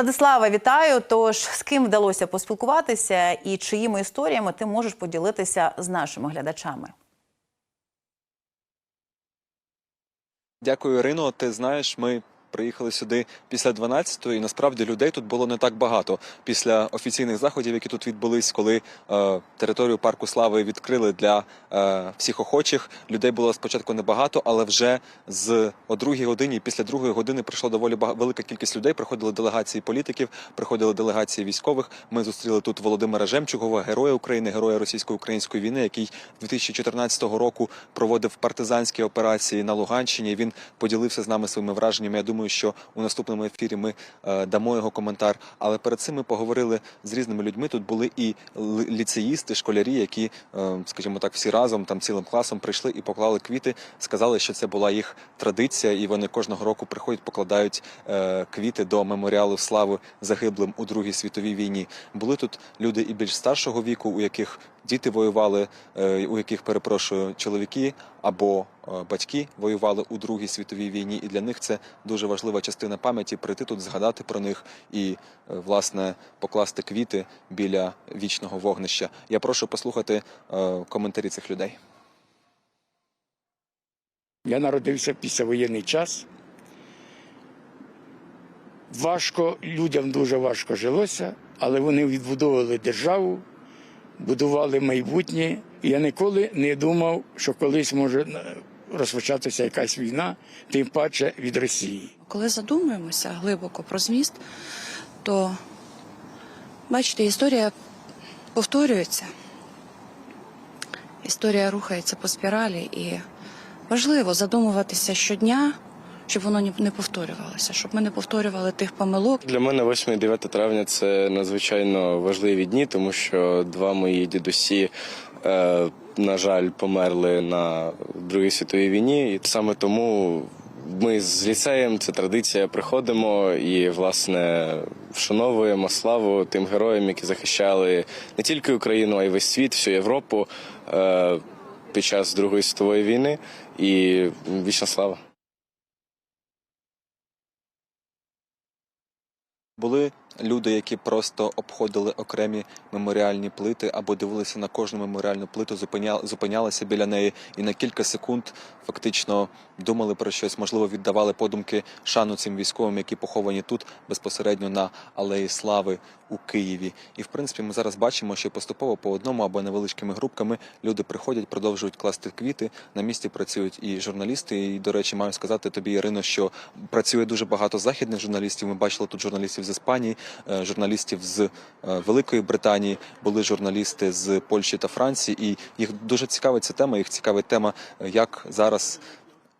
Владислава, вітаю. Тож з ким вдалося поспілкуватися і чиїми історіями ти можеш поділитися з нашими глядачами? Дякую, Ірино. Ти знаєш, ми приїхали сюди після 12-ї, і насправді людей тут було не так багато. Після офіційних заходів, які тут відбулись, коли е, територію парку слави відкрили для е, всіх охочих. Людей було спочатку небагато, але вже з о другій годині, після другої години прийшла доволі бага- велика кількість людей. Приходили делегації політиків, приходили делегації військових. Ми зустріли тут Володимира Жемчугова, героя України, героя російсько-української війни, який 2014 року проводив партизанські операції на Луганщині. Він поділився з нами своїми враженнями. Я думаю, що у наступному ефірі ми е, дамо його коментар. Але перед цим ми поговорили з різними людьми. Тут були і ліцеїсти, школярі, які, е, скажімо так, всі разом там цілим класом прийшли і поклали квіти. Сказали, що це була їх традиція, і вони кожного року приходять, покладають е, квіти до меморіалу слави загиблим у Другій світовій війні. Були тут люди і більш старшого віку, у яких діти воювали, е, у яких перепрошую чоловіки або е, батьки воювали у Другій світовій війні, і для них це дуже важлива частина пам'яті прийти тут, згадати про них і е, власне покласти квіти біля вічного вогнища. Я прошу послухати коментарі цих людей. Я народився в післявоєнний час. Важко, людям дуже важко жилося, але вони відбудовували державу, будували майбутнє. Я ніколи не думав, що колись може розпочатися якась війна, тим паче від Росії. Коли задумуємося глибоко про зміст, то бачите, історія повторюється. Історія рухається по спіралі, і важливо задумуватися щодня, щоб воно не повторювалося, щоб ми не повторювали тих помилок. Для мене 8 і 9 травня це надзвичайно важливі дні, тому що два мої дідусі, е, на жаль, померли на Другій світовій війні, і саме тому ми з ліцеєм це традиція. Приходимо і власне вшановуємо славу тим героям, які захищали не тільки Україну, а й весь світ, всю Європу е, під час Другої світової війни. І вічна слава. Були люди, які просто обходили окремі меморіальні плити або дивилися на кожну меморіальну плиту, зупиня... зупинялися біля неї і на кілька секунд фактично думали про щось, можливо, віддавали подумки шану цим військовим, які поховані тут безпосередньо на алеї Слави у Києві. І в принципі, ми зараз бачимо, що поступово по одному або невеличкими групками люди приходять, продовжують класти квіти. На місці працюють і журналісти. І, до речі, маю сказати тобі, Ірино, що працює дуже багато західних журналістів. Ми бачили тут журналістів з Іспанії, журналістів з е, Великої Британії, були журналісти з Польщі та Франції. І їх дуже цікавить ця тема. Їх цікавить тема, е, як зараз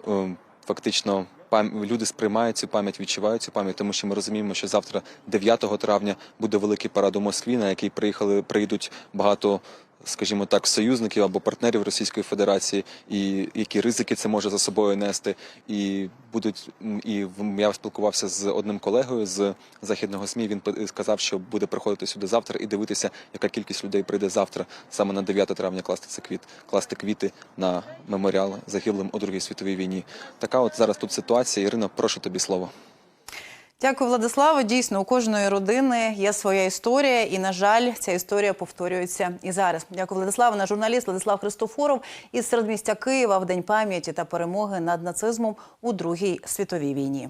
е, фактично. Люди сприймають цю пам'ять, відчувають цю пам'ять, тому що ми розуміємо, що завтра, 9 травня, буде великий парад у Москві, на який приїхали прийдуть багато, скажімо так, союзників або партнерів Російської Федерації, і які ризики це може за собою нести. І будуть і я спілкувався з одним колегою з західного СМІ. Він сказав, що буде приходити сюди завтра і дивитися, яка кількість людей прийде завтра, саме на 9 травня, класти це квіт, класти квіти на меморіал загиблим у Другій світовій війні. Така от зараз тут ситуація. Ірино, прошу тобі слово. Дякую, Владиславо. Дійсно, у кожної родини є своя історія, і на жаль, ця історія повторюється і зараз. Дякую, Владиславе. Наш журналіст Владислав Христофоров із середмістя Києва в день пам'яті та перемоги над нацизмом у Другій світовій війні.